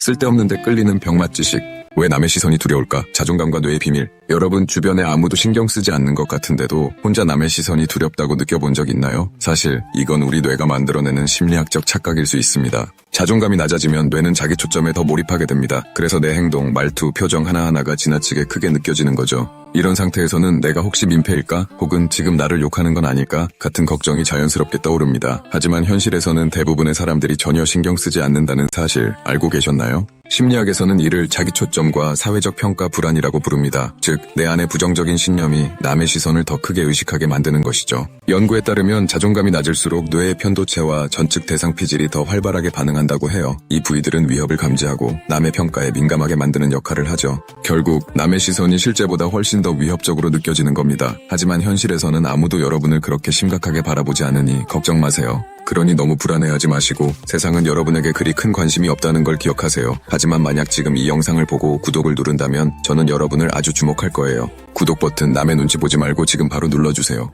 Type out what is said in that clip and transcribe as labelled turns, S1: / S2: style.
S1: 쓸데없는데 끌리는 병맛 지식. 왜 남의 시선이 두려울까? 자존감과 뇌의 비밀. 여러분 주변에 아무도 신경 쓰지 않는 것 같은데도 혼자 남의 시선이 두렵다고 느껴본 적 있나요? 사실 이건 우리 뇌가 만들어내는 심리학적 착각일 수 있습니다. 자존감이 낮아지면 뇌는 자기 초점에 더 몰입하게 됩니다. 그래서 내 행동, 말투, 표정 하나하나가 지나치게 크게 느껴지는 거죠. 이런 상태에서는 내가 혹시 민폐일까? 혹은 지금 나를 욕하는 건 아닐까? 같은 걱정이 자연스럽게 떠오릅니다. 하지만 현실에서는 대부분의 사람들이 전혀 신경 쓰지 않는다는 사실 알고 계셨나요? 심리학에서는 이를 자기 초점과 사회적 평가 불안이라고 부릅니다. 즉, 내 안의 부정적인 신념이 남의 시선을 더 크게 의식하게 만드는 것이죠. 연구에 따르면 자존감이 낮을수록 뇌의 편도체와 전측 대상 피질이 더 활발하게 반응한다고 해요. 이 부위들은 위협을 감지하고 남의 평가에 민감하게 만드는 역할을 하죠. 결국 남의 시선이 실제보다 훨씬 더 위협적으로 느껴지는 겁니다. 하지만 현실에서는 아무도 여러분을 그렇게 심각하게 바라보지 않으니 걱정 마세요. 그러니 너무 불안해하지 마시고 세상은 여러분에게 그리 큰 관심이 없다는 걸 기억하세요. 하지만 만약 지금 이 영상을 보고 구독을 누른다면 저는 여러분을 아주 주목할 거예요. 구독 버튼 남의 눈치 보지 말고 지금 바로 눌러주세요.